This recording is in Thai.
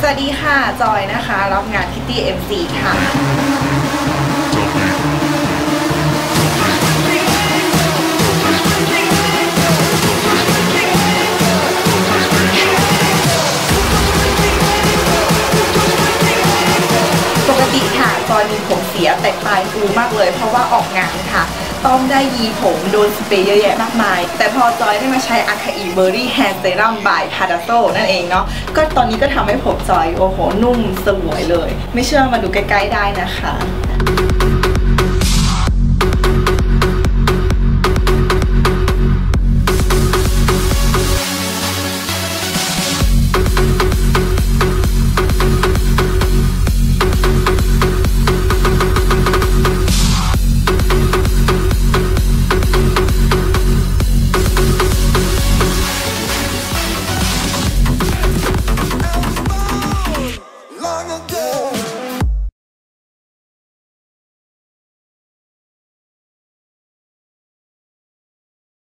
สวัสดีค่ะ จอยนะคะ รับงานพิตตี้เอ็มซีค่ะ ปกติค่ะ จอยมีผมเสียแต่ปลายฟูมากเลย เพราะว่าออกงานค่ะ ต้องได้ยีผมโดนสเปรย์เยอะแยะมากมาย แต่พอจอยได้มาใช้อาคาอีเบอร์รี่แฮนด์เซรั่มบายพาราโซนั่นเองเนาะก็ตอนนี้ก็ทำให้ผมจอย โอ้โห นุ่มสวยเลย ไม่เชื่อมาดูใกล้ ๆ ได้นะคะ love.